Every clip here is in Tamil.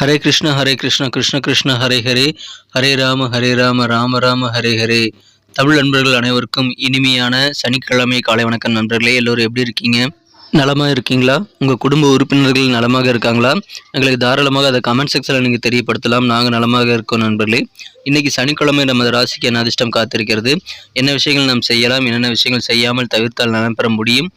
ஹரே கிருஷ்ண ஹரே கிருஷ்ண கிருஷ்ண கிருஷ்ண ஹரே ஹரே. ஹரே ராம ஹரே ராம ராம ராம ஹரே ஹரே. தமிழ் நண்பர்கள் அனைவருக்கும் இனிமையான சனிக்கிழமை காலை வணக்கம் நண்பர்களே. எல்லோரும் எப்படி இருக்கீங்க? நலமாக இருக்கீங்களா? உங்கள் குடும்ப உறுப்பினர்கள் நலமாக இருக்காங்களா? எங்களுக்கு தாராளமாக அதை கமெண்ட் செக்ஷனில் நீங்கள் தெரியப்படுத்தலாம். நாங்கள் நலமாக இருக்கோம் நண்பர்களே. இன்றைக்கி சனிக்கிழமை நமது ராசிக்கு என்ன அதிர்ஷ்டம் காத்திருக்கிறது. என்ன விஷயங்கள் நாம் செய்யலாம் என்னென்ன விஷயங்கள் செய்யாமல் தவிர்த்தால் நலம் பெற முடியும்?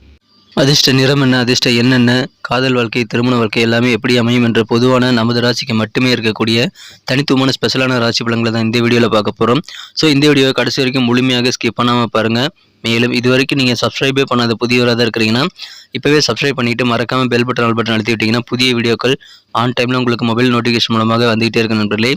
அதிர்ஷ்ட நிறம் என்ன அதிர்ஷ்ட என்னென்ன காதல் வாழ்க்கை திருமண வாழ்க்கை எல்லாமே எப்படி அமையும் என்ற பொதுவான நமது ராசிக்கு மட்டுமே இருக்கக்கூடிய தனித்துவமான ஸ்பெஷலான ராசி பலன்களை தான் இந்த வீடியோவில் பார்க்க போகிறோம் ஸோ இந்த வீடியோவை கடைசி வரைக்கும் முழுமையாக ஸ்கிப் பண்ணாமல் பாருங்கள் மேலும் இது வரைக்கும் நீங்கள் சப்ஸ்கிரைபே பண்ணாத புதியவராக தான் இருக்கிறீங்கன்னா இப்போவே சப்ஸ்கிரைப் பண்ணிவிட்டு மறக்காமல் பெல் பட்டன் ஆல் பட்டன் அழுத்தி விட்டிங்கன்னா புதிய வீடியோக்கள் ஆன் டைமில் உங்களுக்கு மொபைல் நோட்டிஃபிகேஷன் மூலமாக வந்துகிட்டே இருக்க நண்பர்களே.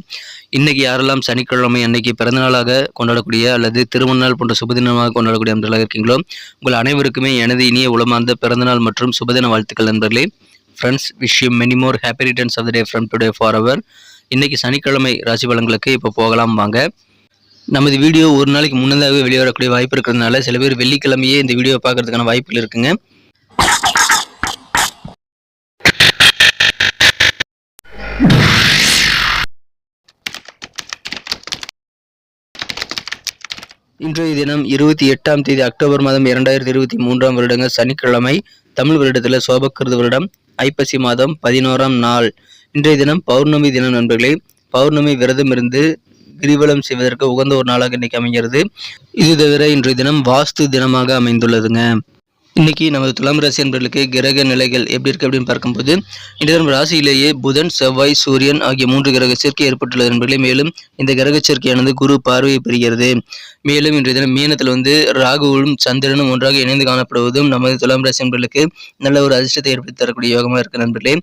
இன்றைக்கி யாரெல்லாம் சனிக்கிழமை அன்னைக்கு பிறந்தநாளாக கொண்டாடக்கூடிய அல்லது திருமண நாள் போன்ற சுபதினமாக கொண்டாடக்கூடிய நண்பர்களாக இருக்கீங்களோ உங்கள் அனைவருக்குமே எனது இனிய உளமார்ந்த பிறந்தநாள் மற்றும் சுபதின வாழ்த்துக்கள் நண்பர்களே. Friends wish you many more happy returns of the day from today for our இன்றைக்கி சனிக்கிழமை ராசி பலன்களுக்கு இப்போ போகலாம் வாங்க. நமது வீடியோ ஒரு நாளைக்கு முன்னதாகவே வெளியே வரக்கூடிய வாய்ப்பு இருக்கிறதுனால சில பேர் வெள்ளிக்கிழமையே இந்த வீடியோ பார்க்கறதுக்கான வாய்ப்புகள் இருக்குங்க. இன்றைய தினம் இருபத்தி எட்டாம் தேதி அக்டோபர் மாதம் இரண்டாயிரத்தி இருபத்தி மூன்றாம் வருடங்க சனிக்கிழமை தமிழ் வருடத்தில் சோபக்கிருத வருடம் ஐப்பசி மாதம் பதினோராம் நாள். இன்றைய தினம் பௌர்ணமி தினம் நண்பர்களே பௌர்ணமி விரதம் இருந்து கிரிவலம் செய்வதற்கு உகந்த ஒரு நாளாக இன்னைக்கு அமைகிறது. இது தவிர இன்றைய தினம் வாஸ்து தினமாக அமைந்துள்ளதுங்க. இன்னைக்கு நமது துலாம் ராசி என்பர்களுக்கு கிரக நிலைகள் எப்படி இருக்கு அப்படின்னு பார்க்கும்போது இன்று தினம் ராசியிலேயே புதன் செவ்வாய் சூரியன் ஆகிய மூன்று கிரக சேர்க்கை ஏற்பட்டுள்ளது என்பர்களே மேலும் இந்த கிரக சேர்க்கையானது குரு பார்வையை பெறுகிறது. மேலும் இன்றைய தினம் மீனத்தில் வந்து ராகுவும் சந்திரனும் ஒன்றாக இணைந்து காணப்படுவதும் நமது துலாம் ராசி என்பர்களுக்கு நல்ல ஒரு அதிர்ஷ்டத்தை ஏற்படுத்தி தரக்கூடிய யோகமாக இருக்கு நண்பர்களே.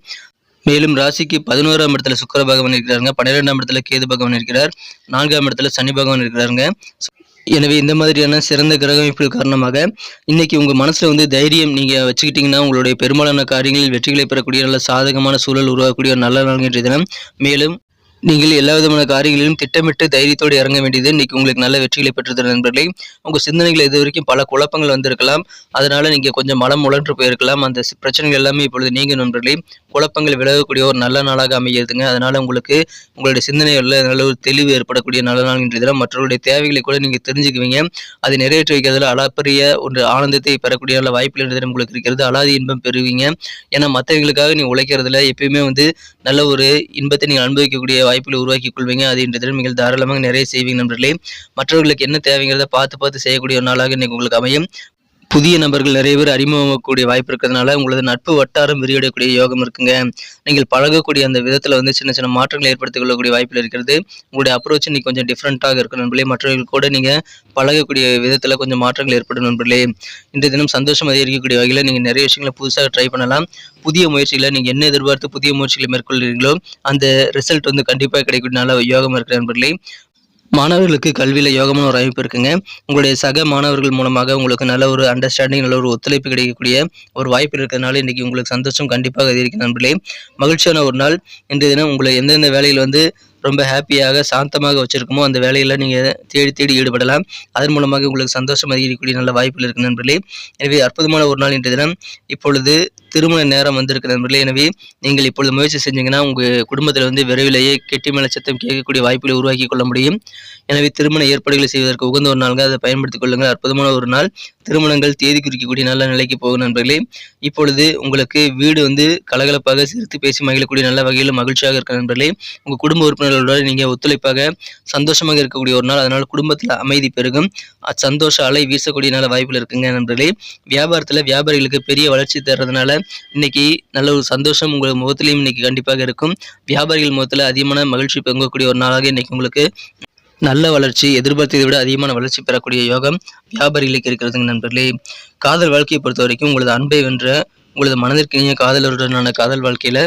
மேலும் ராசிக்கு பதினோராம் இடத்துல சுக்கர பகவான் இருக்கிறாருங்க. பன்னிரெண்டாம் இடத்துல கேது பகவான் இருக்கிறார். நான்காம் இடத்துல சனி பகவான் இருக்கிறாருங்க. எனவே இந்த மாதிரியான சிறந்த கிரக அமைப்புகள் காரணமாக இன்னைக்கு உங்கள் மனசில் வந்து தைரியம் நீங்கள் வச்சுக்கிட்டீங்கன்னா உங்களுடைய பெரும்பாலான காரியங்களில் வெற்றிகளை பெறக்கூடிய நல்ல சாதகமான சூழல் உருவாக்கக்கூடிய நல்ல நாள் தினம். மேலும் நீங்கள் எல்லா விதமான காரியங்களிலும் திட்டமிட்டு தைரியத்தோடு இறங்க வேண்டியது இன்னைக்கு உங்களுக்கு நல்ல வெற்றிகளை பெற்றுத்தர நண்பர்களே. உங்கள் சிந்தனைகள் இது வரைக்கும் பல குழப்பங்கள் வந்திருக்கலாம். அதனால நீங்கள் கொஞ்சம் மலம் உழன்று போயிருக்கலாம். அந்த பிரச்சனைகள் எல்லாமே இப்பொழுது நீங்கள் நண்பர்களே. குழப்பங்கள் விலகக்கூடிய ஒரு நல்ல நாளாக அமைகிறதுங்க அதனால உங்களுக்கு உங்களுடைய சிந்தனைகளில் நல்ல ஒரு தெளிவு ஏற்படக்கூடிய நல்ல நாள் இன்றைய தினம். மற்றவருடைய தேவைகளை கூட நீங்கள் தெரிஞ்சுக்குவீங்க. அதை நிறைவேற்றி வைக்கிறதுல அளப்பரிய ஒரு ஆனந்தத்தை பெறக்கூடிய நல்ல வாய்ப்புகள் இன்றைய தினம் உங்களுக்கு இருக்கிறது. அலாதி இன்பம் பெறுவீங்க. ஏன்னா மற்றவங்களுக்காக நீ உழைக்கிறதுல எப்பயுமே வந்து நல்ல ஒரு இன்பத்தை நீங்கள் அனுபவிக்கக்கூடிய வாய்ப்புகளை உருவாக்கி கொள்வீங்க. அது இன்றைய தினம் நீங்கள் தாராளமாக நிறைய செய்வீங்க நண்பர்களே. மற்றவர்களுக்கு என்ன தேவைங்கிறத பார்த்து பார்த்து செய்யக்கூடிய ஒரு நாளாக இன்னைக்கு உங்களுக்கு அமையும். புதிய நபர்கள் நிறைய பேர் அறிமுகமாகக்கூடிய வாய்ப்பு இருக்கிறதுனால உங்களது நட்பு வட்டாரம் விரிவடையக்கூடிய யோகம் இருக்குங்க. நீங்கள் பழகக்கூடிய அந்த விதத்தில் வந்து சின்ன சின்ன மாற்றங்களை ஏற்படுத்திக் கொள்ளக்கூடிய வாய்ப்பில் இருக்கிறது. உங்களுடைய அப்ரோச் இன்னைக்கு கொஞ்சம் டிஃப்ரெண்ட்டாக இருக்கும் நண்பர்களே. மற்றவர்கள் கூட நீங்கள் பழகக்கூடிய விதத்தில் கொஞ்சம் மாற்றங்கள் ஏற்படும் நண்பர்களே. இன்றைய தினம் சந்தோஷம் அதிகரிக்கக்கூடிய வகையில் நீங்கள் நிறைய விஷயங்களை புதுசாக ட்ரை பண்ணலாம். புதிய முயற்சிகளை நீங்கள் என்ன எதிர்பார்த்து புதிய முயற்சிகளை மேற்கொள்கிறீங்களோ அந்த ரிசல்ட் வந்து கண்டிப்பாக கிடைக்கக்கூடிய நல்ல யோகம் இருக்கிற நண்பர்களே. மாணவர்களுக்கு கல்வியில் யோகமான ஒரு அமைப்பு இருக்குங்க. உங்களுடைய சக மாணவர்கள் மூலமாக உங்களுக்கு நல்ல ஒரு அண்டர்ஸ்டாண்டிங் நல்ல ஒரு ஒத்துழைப்பு கிடைக்கக்கூடிய ஒரு வாய்ப்பு இருக்கிறதுனால இன்னைக்கு உங்களுக்கு சந்தோஷம் கண்டிப்பாக அதிகரிக்கும் நண்பர்களே. மகிழ்ச்சியான ஒரு நாள். இன்றைய தினம் உங்களை எந்தெந்த வேலையில் வந்து ரொம்ப ஹாப்பியாக சாந்தமாக வச்சுருக்குமோ அந்த வேலையில் நீங்கள் தேடி தேடி ஈடுபடலாம். அதன் மூலமாக உங்களுக்கு சந்தோஷம் அதிகரிக்கக்கூடிய நல்ல வாய்ப்புகள் இருக்குது நண்பர்களே. எனவே அற்புதமான ஒரு நாள் இன்றைய தினம். இப்பொழுது திருமண நேரம் வந்திருக்கு நண்பர்களே எனவே நீங்கள் இப்பொழுது முயற்சி செஞ்சீங்கன்னா உங்கள் குடும்பத்தில் வந்து விரைவிலேயே கெட்டிமேல சத்தம் கேட்கக்கூடிய வாய்ப்புகளை உருவாக்கி கொள்ள முடியும். எனவே திருமண ஏற்பாடுகளை செய்வதற்கு உகந்த ஒரு நாள்கள் அதை பயன்படுத்திக் கொள்ளுங்கள். அற்புதமான ஒரு நாள். திருமணங்கள் தேதி குறிக்கக்கூடிய நல்ல நிலைக்கு போகும் நண்பர்களே இப்பொழுது உங்களுக்கு வீடு வந்து கலகலப்பாக சிரித்து பேசி மகிழக்கூடிய நல்ல வகையில் மகிழ்ச்சியாக இருக்க நண்பர்களே உங்கள் குடும்ப உறுப்பினர்களோட நீங்கள் ஒத்துழைப்பாக சந்தோஷமாக இருக்கக்கூடிய ஒரு நாள். அதனால் குடும்பத்தில் அமைதி பெருகும். அச்சந்தோஷ சந்தோஷ அலை வீசக்கூடிய நல்ல வாய்ப்புகள் இருக்குங்க நண்பர்களே. வியாபாரத்தில் வியாபாரிகளுக்கு பெரிய வளர்ச்சி தர்றதுனால இன்னைக்கு நல்ல ஒரு சந்தோஷம் உங்கள் முகத்திலையும் இன்னைக்கு கண்டிப்பாக இருக்கும். வியாபாரிகள் முகத்தில் அதிகமான மகிழ்ச்சி பொங்கக்கூடிய ஒரு நாளாக இன்னைக்கு உங்களுக்கு நல்ல வளர்ச்சி எதிர்பார்த்ததை விட அதிகமான வளர்ச்சி பெறக்கூடிய யோகம் வியாபாரிகளுக்கு இருக்கிறதுங்க நண்பர்களே. காதல் வாழ்க்கையை பொறுத்த வரைக்கும் உங்களது அன்பை வென்ற உங்களது மனதிற்கு இணைய காதலருடனான காதல் வாழ்க்கையில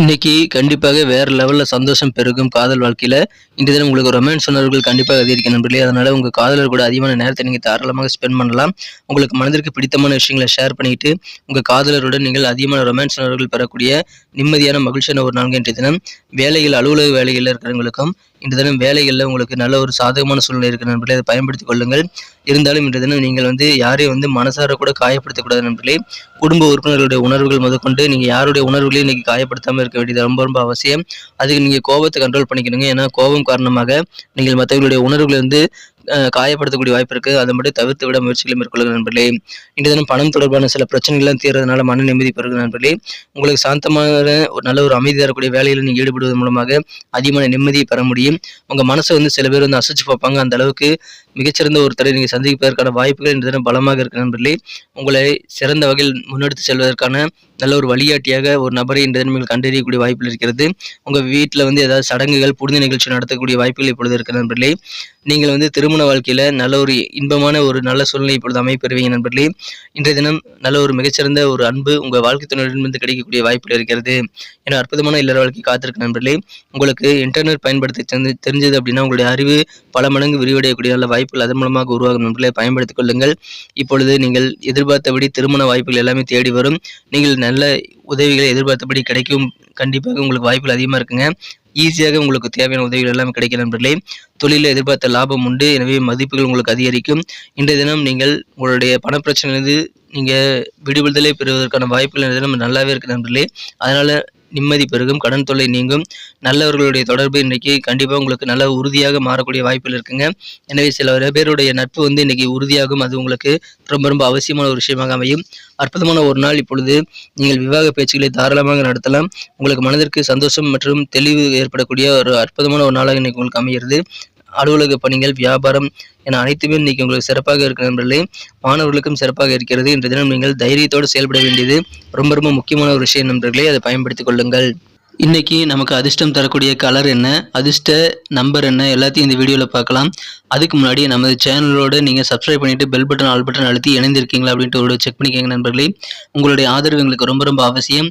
இன்னைக்கு கண்டிப்பாக வேற லெவல்ல சந்தோஷம் பெருகும் காதல் வாழ்க்கையில. இன்று தினம் உங்களுக்கு ரொமான்ஸ் உணர்வுகள் கண்டிப்பாக அதிகரிக்க நண்பர்களே. அதனால உங்க காதலர் கூட அதிகமான நேரத்தை நீங்க தாராளமாக ஸ்பெண்ட் பண்ணலாம். உங்களுக்கு மனதிற்கு பிடித்தமான விஷயங்களை ஷேர் பண்ணிட்டு உங்க காதலருடன் நீங்கள் அதிகமான ரொமான்ஸ் உணர்வுகள் பெறக்கூடிய நிம்மதியான மகிழ்ச்சியான ஒரு நான்கு இன்றைய தினம். வேலைகள் அலுவலக வேலைகளில் இருக்கிறவங்களுக்கும் இன்று தினம் வேலைகளில் உங்களுக்கு நல்ல ஒரு சாதகமான சூழ்நிலை இருக்கிற நண்பர்களே அதை பயன்படுத்திக் கொள்ளுங்கள். இருந்தாலும் இன்று தினம் நீங்கள் வந்து யாரையும் வந்து மனசார கூட காயப்படுத்தக்கூடாது நண்பர்களே. குடும்ப உறுப்பினர்களுடைய உணர்வுகள் முதற்கொண்டு நீங்கள் யாருடைய உணர்வுகளையும் இன்றைக்கி காயப்படுத்தாமல் இருக்க வேண்டியது ரொம்ப ரொம்ப அவசியம். அதுக்கு நீங்கள் கோபத்தை கண்ட்ரோல் பண்ணிக்கணுங்க. ஏன்னா கோபம் காரணமாக நீங்கள் மற்றவர்களுடைய உணர்வுகளை வந்து காயப்படுத்தக்கூடிய வாய்ப்பு இருக்கு. அதை மட்டும் தவிர்த்து விட முயற்சிகளை மேற்கொள்ளுங்க நண்பர்களே. இன்று தினம் பணம் தொடர்பான சில பிரச்சனைகள்லாம் தீர்றதுனால மன நிம்மதி பெறுங்க நண்பர்களே. உங்களுக்கு சாந்தமான ஒரு நல்ல ஒரு அமைதி தரக்கூடிய வேலையில் நீங்கள் ஈடுபடுவதன் மூலமாக அதிகமான நிம்மதியை பெற முடியும். உங்கள் மனசை வந்து சில பேர் வந்து அசைச்சு பார்ப்பாங்க. அந்த அளவுக்கு மிகச்சிறந்த ஒருத்தரை நீங்கள் சந்திப்பதற்கான வாய்ப்புகள் இந்த தினம் பலமாக இருக்கு நண்பர்களே. உங்களை சிறந்த வகையில் முன்னெடுத்து செல்வதற்கான நல்ல ஒரு வழிகாட்டியாக ஒரு நபரை இந்த தினம் நீங்கள் கண்டறியக்கூடிய வாய்ப்பில் இருக்கிறது. உங்கள் வீட்டில் வந்து ஏதாவது சடங்குகள் புனித நிகழ்ச்சி நடத்தக்கூடிய வாய்ப்புகள் இப்பொழுது இருக்கிற நண்பர்களே நீங்கள் வந்து திருமண வாழ்க்கையில் நல்ல ஒரு இன்பமான ஒரு நல்ல சூழ்நிலை இப்பொழுது அமைப்பெறுவீங்க நண்பர்களே. இன்றைய தினம் நல்ல ஒரு மிகச்சிறந்த ஒரு அன்பு உங்கள் வாழ்க்கை துணையிடமிருந்து கிடைக்கக்கூடிய வாய்ப்புகள் இருக்கிறது. ஏன்னா அற்புதமான இல்லற வாழ்க்கை காத்திருக்க நண்பர்களே உங்களுக்கு இன்டர்நெட் பயன்படுத்தி தெரிஞ்சது அப்படின்னா உங்களுடைய அறிவு பல மடங்கு விரிவடையக்கூடிய நல்ல வாய்ப்புகள் அதன் மூலமாக உருவாகும் நண்பர்களை. பயன்படுத்திக் கொள்ளுங்கள். இப்பொழுது நீங்கள் எதிர்பார்த்தபடி திருமண வாய்ப்புகள் எல்லாமே தேடி வரும். நீங்கள் நல்ல உதவிகளை எதிர்பார்த்தபடி கிடைக்கும். கண்டிப்பாக உங்களுக்கு வாய்ப்புகள் அதிகமாக இருக்குங்க. ஈஸியாக உங்களுக்கு தேவையான உதவிகள் எல்லாமே கிடைக்கும் நண்பர்களே. தொழிலில் எதிர்பார்த்த லாபம் உண்டு. எனவே மதிப்புகள் உங்களுக்கு அதிகரிக்கும். இன்றைய தினம் நீங்கள் உங்களுடைய பணப்பிரச்சனையிலிருந்து நீங்கள் விடுவிடுதலை பெறுவதற்கான வாய்ப்புகள் தினம் நல்லாவே இருக்கு நண்பர்களே. அதனால் நிம்மதி பெருகும் கடன் தொல்லை நீங்கும். நல்லவர்களுடைய தொடர்பு இன்றைக்கி கண்டிப்பாக உங்களுக்கு நல்ல உறுதியாக மாறக்கூடிய வாய்ப்புகள் இருக்குங்க. எனவே சில பேருடைய நட்பு வந்து இன்னைக்கு உறுதியாகும். அது உங்களுக்கு ரொம்ப ரொம்ப அவசியமான ஒரு விஷயமாக அமையும். அற்புதமான ஒரு நாள் இப்பொழுது நீங்கள் விவாக பேச்சுகளை தாராளமாக நடத்தலாம். உங்களுக்கு மனதிற்கு சந்தோஷம் மற்றும் தெளிவு ஏற்படக்கூடிய ஒரு அற்புதமான ஒரு நாளாக இன்னைக்கு உங்களுக்கு அமைகிறது. அலுவலக பணிகள் வியாபாரம் என அனைத்துமே இன்னைக்கு உங்களுக்கு சிறப்பாக இருக்கிற நண்பர்களே. மாணவர்களுக்கும் சிறப்பாக இருக்கிறது. இன்றைய தினம் நீங்கள் தைரியத்தோடு செயல்பட வேண்டியது ரொம்ப ரொம்ப முக்கியமான ஒரு விஷயம் நண்பர்களே. அதை பயன்படுத்திக் கொள்ளுங்கள். இன்னைக்கு நமக்கு அதிர்ஷ்டம் தரக்கூடிய கலர் என்ன? அதிர்ஷ்ட நம்பர் என்ன? எல்லாத்தையும் இந்த வீடியோவில் பார்க்கலாம். அதுக்கு முன்னாடி நமது சேனலோடு நீங்கள் சப்ஸ்கிரைப் பண்ணிவிட்டு பெல் பட்டன் ஆல் பட்டன் அழுத்தி இணைந்திருக்கீங்களா அப்படின்ட்டு ஒரு செக் பண்ணிக்கோங்க நண்பர்களே. உங்களுடைய ஆதரவு எங்களுக்கு ரொம்ப ரொம்ப அவசியம்.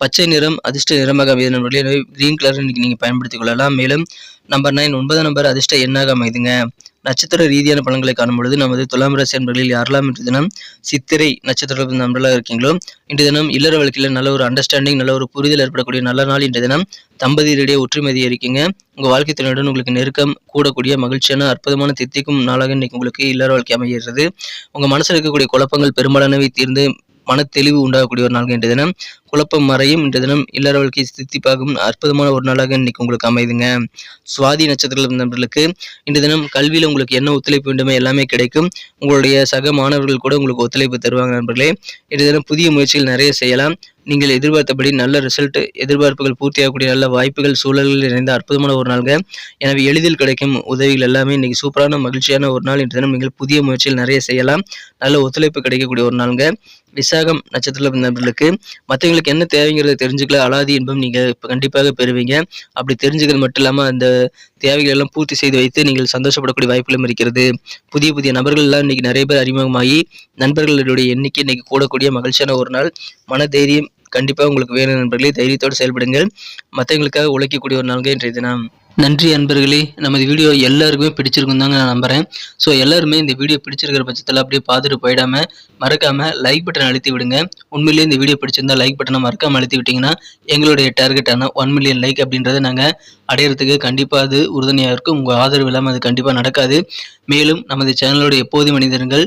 பச்சை நிறம் அதிர்ஷ்ட நிறமாக அமைது நண்பர்களே எனவே கிரீன் கலர் இன்னைக்கு நீங்கள் பயன்படுத்திக் கொள்ளலாம். மேலும் நம்பர் நைன் ஒன்பதாம் நம்பர் அதிர்ஷ்ட எண்ணாக அமைதுங்க. நட்சத்திர ரீதியான பலன்களை காணும் பொழுது நமது துலாம் ராசி என்பர்களில் யாரெல்லாம் இன்று தினம் சித்திரை நட்சத்திர நண்பர்களாக இருக்கீங்களோ இன்று தினம் இல்லற வாழ்க்கையில் நல்ல ஒரு அண்டர்ஸ்டாண்டிங் நல்ல ஒரு புரிதல் ஏற்படக்கூடிய நல்ல நாள் இன்று தினம் தம்பதியரிடையே ஒற்றுமதி இருக்கீங்க உங்கள் வாழ்க்கை துணையுடன் உங்களுக்கு நெருக்கம் கூடக்கூடிய மகிழ்ச்சியான அற்புதமான தித்திக்கும் நாளாக இன்னைக்கு உங்களுக்கு இல்லற வாழ்க்கை அமைகிறது. உங்கள் மனசில் இருக்கக்கூடிய குழப்பங்கள் பெரும்பாலானவை தீர்ந்து மன தெளிவு உண்டாகக்கூடிய ஒரு நாள் இன்றைய தினம். குழப்பம் மறையும். இன்றைய தினம் இல்லற வாழ்க்கை சித்திப்பாகும். அற்புதமான ஒரு நாளாக இன்னைக்கு உங்களுக்கு அமைதுங்க. சுவாதி நட்சத்திர நண்பர்களுக்கு இன்றைய தினம் கல்வியில் உங்களுக்கு என்ன ஒத்துழைப்பு வேண்டுமோ எல்லாமே கிடைக்கும். உங்களுடைய சக மாணவர்கள் கூட உங்களுக்கு ஒத்துழைப்பு தருவாங்க நண்பர்களே. இன்றைய தினம் புதிய முயற்சிகள் நிறைய செய்யலாம். நீங்கள் எதிர்பார்த்தபடி நல்ல ரிசல்ட் எதிர்பார்ப்புகள் பூர்த்தியாகக்கூடிய நல்ல வாய்ப்புகள் சூழல்கள் நிறைந்த அற்புதமான ஒரு நாளுங்க. எனவே எளிதில் கிடைக்கும் உதவிகள் எல்லாமே இன்றைக்கி சூப்பரான மகிழ்ச்சியான ஒரு நாள் இன்று தினம் நீங்கள் புதிய முயற்சியில் நிறைய செய்யலாம். நல்ல ஒத்துழைப்பு கிடைக்கக்கூடிய ஒரு நாளுங்க. விசாகம் நட்சத்திர நபர்களுக்கு மற்றவங்களுக்கு என்ன தேவைங்கிறத தெரிஞ்சுக்கல அலாதி இன்பம் நீங்கள் இப்போ கண்டிப்பாக பெறுவீங்க. அப்படி தெரிஞ்சுக்கிறது மட்டும் இல்லாமல் அந்த தேவைகள் எல்லாம் பூர்த்தி செய்து வைத்து நீங்கள் சந்தோஷப்படக்கூடிய வாய்ப்புகளும் இருக்கிறது. புதிய புதிய நபர்கள்லாம் இன்றைக்கி இன்னைக்கு நிறைய பேர் அறிமுகமாகி நண்பர்களுடைய எண்ணிக்கை இன்னைக்கு கூடக்கூடிய மகிழ்ச்சியான ஒரு நாள். மன தைரியம் கண்டிப்பாக உங்களுக்கு வேணும் நண்பர்களே தைரியத்தோடு செயல்படுங்கள். மற்றவங்களுக்காக உழைக்கக்கூடிய ஒரு நாள்கள் இன்றைய தினம். நன்றி அன்பர்களே. நமது வீடியோ எல்லாருக்குமே பிடிச்சிருக்கும் தாங்க நான் நம்புகிறேன் ஸோ எல்லாருமே இந்த வீடியோ பிடிச்சிருக்கிற பட்சத்தில் அப்படியே பார்த்துட்டு போயிடாமல் மறக்காம லைக் பட்டன் அழுத்தி விடுங்க. உண்மையிலேயே இந்த வீடியோ பிடிச்சிருந்தா லைக் பட்டனை மறக்காம அழுத்தி விட்டிங்கன்னா எங்களுடைய டார்கெட்டான ஒன் மில்லியன் லைக் அப்படின்றத நாங்கள் அடையிறதுக்கு கண்டிப்பாக அது உறுதுணையாக இருக்கும். உங்கள் ஆதரவு இல்லாமல் அது கண்டிப்பாக நடக்காது. மேலும் நமது சேனலோட எப்போது மனிதர்கள்